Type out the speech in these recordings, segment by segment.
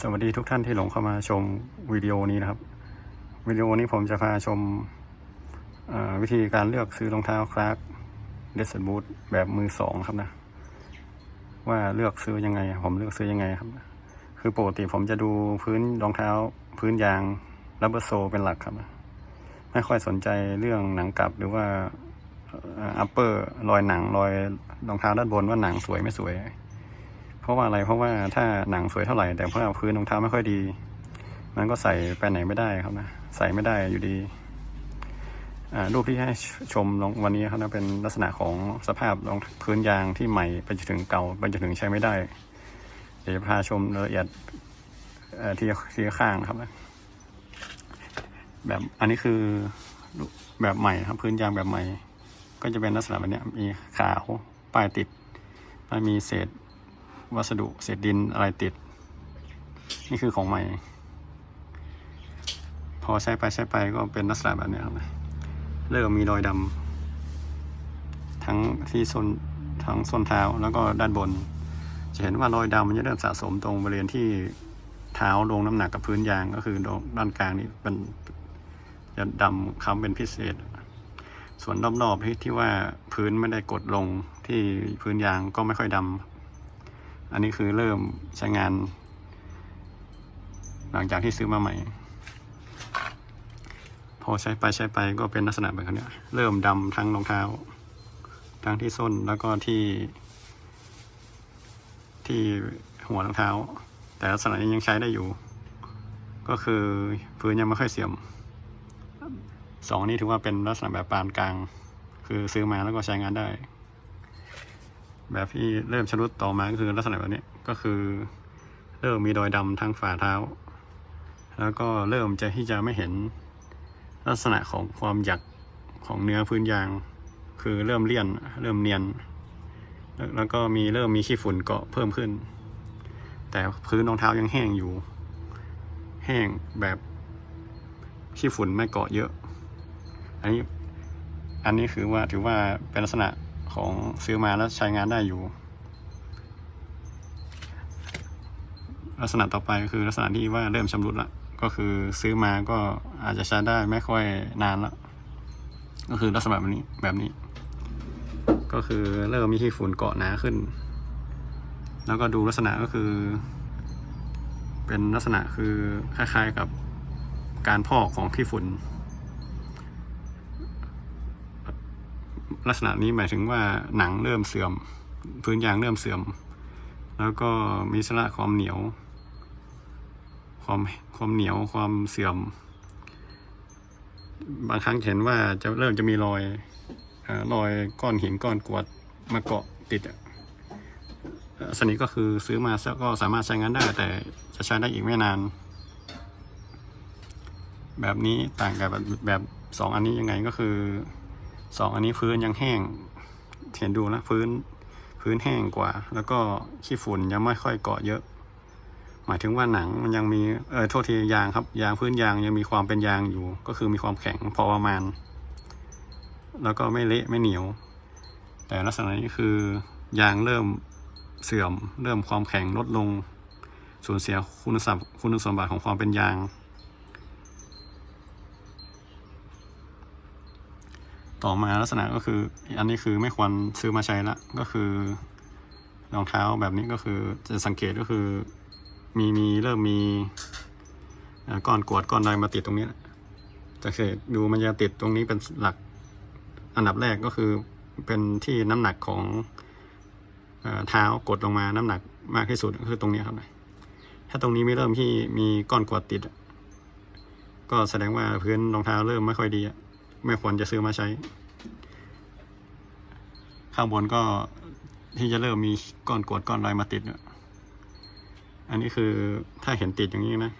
สวัสดีทุกท่านที่หลงเข้ามาชมวิดีโอนี้นะครับ วิดีโอนี้ผมจะพาชมวิธีการเลือกซื้อรองเท้าคลาสเดสบูทแบบมือสองครับนะ ว่าเลือกซื้อยังไง ผมเลือกซื้อยังไงครับ คือปกติผมจะดูพื้นรองเท้า พื้นยางรับเบอร์โซเป็นหลักครับ ไม่ค่อยสนใจเรื่องหนังกลับหรือว่าอัปเปอร์รอยหนังรอยรองเท้าด้านบนว่าหนังสวยไม่สวย เพราะว่าอะไรเพราะว่าถ้าหนังสวยเท่าไหร่ แต่เพราะว่าพื้นรองเท้าไม่ค่อยดี มันก็ใส่ไปไหนไม่ได้ครับนะใส่ไม่ได้อยู่ดีอ่ารูปที่ให้ชมลงวันนี้ครับนะเป็นลักษณะของสภาพรองพื้นยางที่ใหม่ไปจนถึงเก่าไปจนถึงใช้ไม่ได้ เดี๋ยวพาชมรายละเอียดเอ่อที่ที่ข้างนะครับนะแบบอันนี้คือแบบใหม่ครับพื้นยางแบบใหม่ ก็จะเป็นลักษณะแบบนี้มีขาวป้ายติดมันมีเศษ วัสดุเศษดินอะไรติด นี่คือของใหม่ พอใช้ไปใช้ไปก็เป็นลักษณะแบบนี้ครับเริ่มมีรอยดำทั้งที่ส้นทั้งส้นเท้าแล้วก็ด้านบน จะเห็นว่ารอยดำมันจะเริ่มสะสมตรงบริเวณที่เท้าลงน้ำหนักกับพื้นยางก็คือด้านกลางนี่เป็นจะดำค้ำเป็นพิเศษ ส่วนรอบๆที่ที่ว่าพื้นไม่ได้กดลงที่พื้นยางก็ไม่ค่อยดำ อันนี้คือเริ่มใช้งาน หลังจากที่ซื้อมาใหม่ พอใช้ไปใช้ไปก็เป็นลักษณะแบบนี้เริ่มดำทั้งรองเท้า ทั้งที่ส้นแล้วก็ที่ ที่หัวรองเท้า แต่ลักษณะนี้ยังใช้ได้อยู่ ก็คือพื้นยังไม่ค่อยเสื่อมสองนี้ถือว่าเป็นลักษณะแบบปานกลาง คือซื้อมาแล้วก็ใช้งานได้ แบบที่เริ่มชำรุดต่อมาก็คือลักษณะแบบนี้ก็คือเริ่มมีรอยดำทั้งฝ่าเท้า แล้วก็เริ่มจะที่จะไม่เห็นลักษณะของความหยักของเนื้อพื้นยาง คือเริ่มเลี่ยนเริ่มเนียน แล้วแล้วก็มีเริ่มมีขี้ฝุ่นเกาะเพิ่มขึ้น แต่พื้นรองเท้ายังแห้งอยู่ แห้งแบบขี้ฝุ่นไม่เกาะเยอะ อันนี้อันนี้คือว่าถือว่าเป็นลักษณะ ของซื้อมาแล้วใช้งานได้อยู่ ลักษณะต่อไปก็คือลักษณะที่ว่าเริ่มชำรุดละก็คือซื้อมาก็อาจจะใช้ได้ไม่ค่อยนานละก็คือลักษณะแบบนี้แบบนี้ ก็คือเริ่มมีขี้ฝุ่นเกาะหนาขึ้น แล้วก็ดูลักษณะก็คือ เป็นลักษณะคือคล้ายๆกับการพอกของขี้ฝุ่น ลักษณะนี้หมายถึงว่าหนังเริ่มเสื่อม พื้นยางเริ่มเสื่อม แล้วก็มีสระความเหนียว ความความเหนียวความเสื่อม บางครั้งเห็นว่าจะเริ่มจะมีรอยเออรอยก้อนหินก้อนกรวดมาเกาะติดสนิทก็คือซื้อมาก็สามารถใช้งานได้ แต่จะใช้ได้อีกไม่นาน แบบนี้ต่างกับแบบแบบสองอันนี้ยังไงก็คือ สองอันนี้พื้นยังแห้ง เห็นดูนะพื้นพื้นแห้งกว่า แล้วก็ขี้ฝุ่นยังไม่ค่อยเกาะเยอะ หมายถึงว่าหนังมันยังมีเออโทษทียางครับยางพื้นยางยังมีความเป็นยางอยู่ ก็คือมีความแข็งพอประมาณ แล้วก็ไม่เละไม่เหนียว แต่ลักษณะนี้คือยางเริ่มเสื่อม เริ่มความแข็งลดลงสูญเสียคุณสมบัติคุณสมบัติของความเป็นยาง ต่อมาลักษณะก็คือ อันนี้คือไม่ควรซื้อมาใช้ละก็คือรองเท้าแบบนี้ก็คือจะสังเกตก็คือมีมีเริ่มมีก้อนกวดก้อนอะไรมาติดตรงนี้จะเกตดูมันจะติดตรงนี้เป็นหลักอันดับแรกก็คือเป็นที่น้ำหนักของเท้ากดลงมาน้ำหนักมากที่สุดก็คือตรงนี้ครับ ถ้าตรงนี้ไม่เริ่มที่มีก้อนกวดติด ก็แสดงว่าพื้นรองเท้าเริ่มไม่ค่อยดีไม่ควรจะซื้อมาใช้ ข้างบนก็ที่จะเริ่มมีก้อนกรวดก้อนอะไรมาติดอะอันนี้คือถ้าเห็นติดอย่างนี้นะ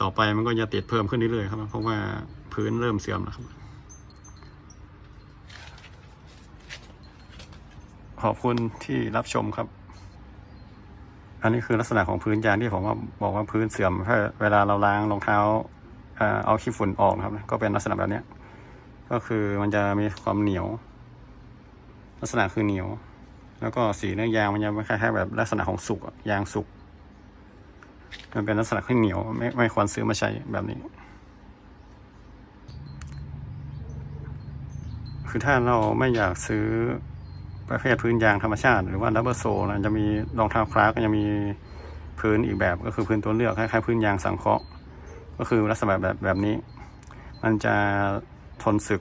ต่อไปมันก็จะติดเพิ่มขึ้นเรื่อยๆครับ เพราะว่าพื้นเริ่มเสื่อมแล้วครับ ขอบคุณที่รับชมครับ อันนี้คือลักษณะของพื้นยางที่ผมว่าบอกว่าพื้นเสื่อมถ้าเวลาเราล้างรองเท้าเอาขี้ฝุ่นออกครับ ก็เป็นลักษณะแบบนี้ก็คือมันจะมีความเหนียว ลักษณะคือเหนียว แล้วก็สีเนื้อยางมันจะคล้ายๆแบบลักษณะของสุกยางสุกมันเป็นลักษณะที่เหนียวไม่ไม่ควรซื้อมาใช้แบบนี้ คือถ้าเราไม่อยากซื้อประเภทพื้นยางธรรมชาติ หรือว่าดับเบิลโซนะจะมีรองเท้าคลาสก็จะมีพื้นอีกแบบก็คือพื้นตัวเลือกคล้ายๆพื้นยางสังเคราะห์ ก็คือลักษณะแบบแบบนี้ มันจะทนสึก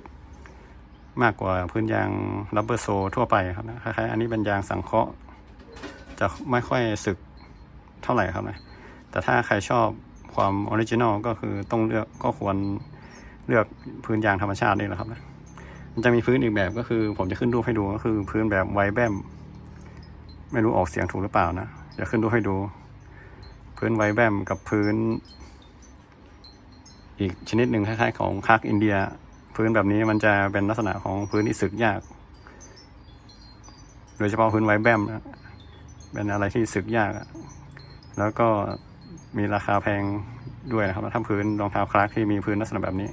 มากกว่าพื้นยางดับเบิลโซทั่วไปครับนะคล้ายๆอันนี้เป็นยางสังเคราะห์จะไม่ค่อยสึกเท่าไหร่ครับนะแต่ถ้าใครชอบความออริจินอลก็คือต้องเลือกก็ควรเลือกพื้นยางธรรมชาตินี่แหละครับนะมันจะมีพื้นอีกแบบก็คือ ผมจะขึ้นรูปให้ดูก็คือพื้นแบบไวแบมไม่รู้ออกเสียงถูกหรือเปล่านะจะขึ้นรูปให้ดู พื้นไวแบมกับพื้น อีกชนิดหนึ่งคล้ายๆ ของคักอินเดีย พื้นแบบนี้มันจะเป็นลักษณะของพื้นที่สึกยาก โดยเฉพาะพื้นไวแบมนะเป็นอะไรที่สึกยาก แล้วก็มีราคาแพงด้วยนะครับถ้าพื้นรองเท้าคลาสที่มีพื้นลักษณะแบบนี้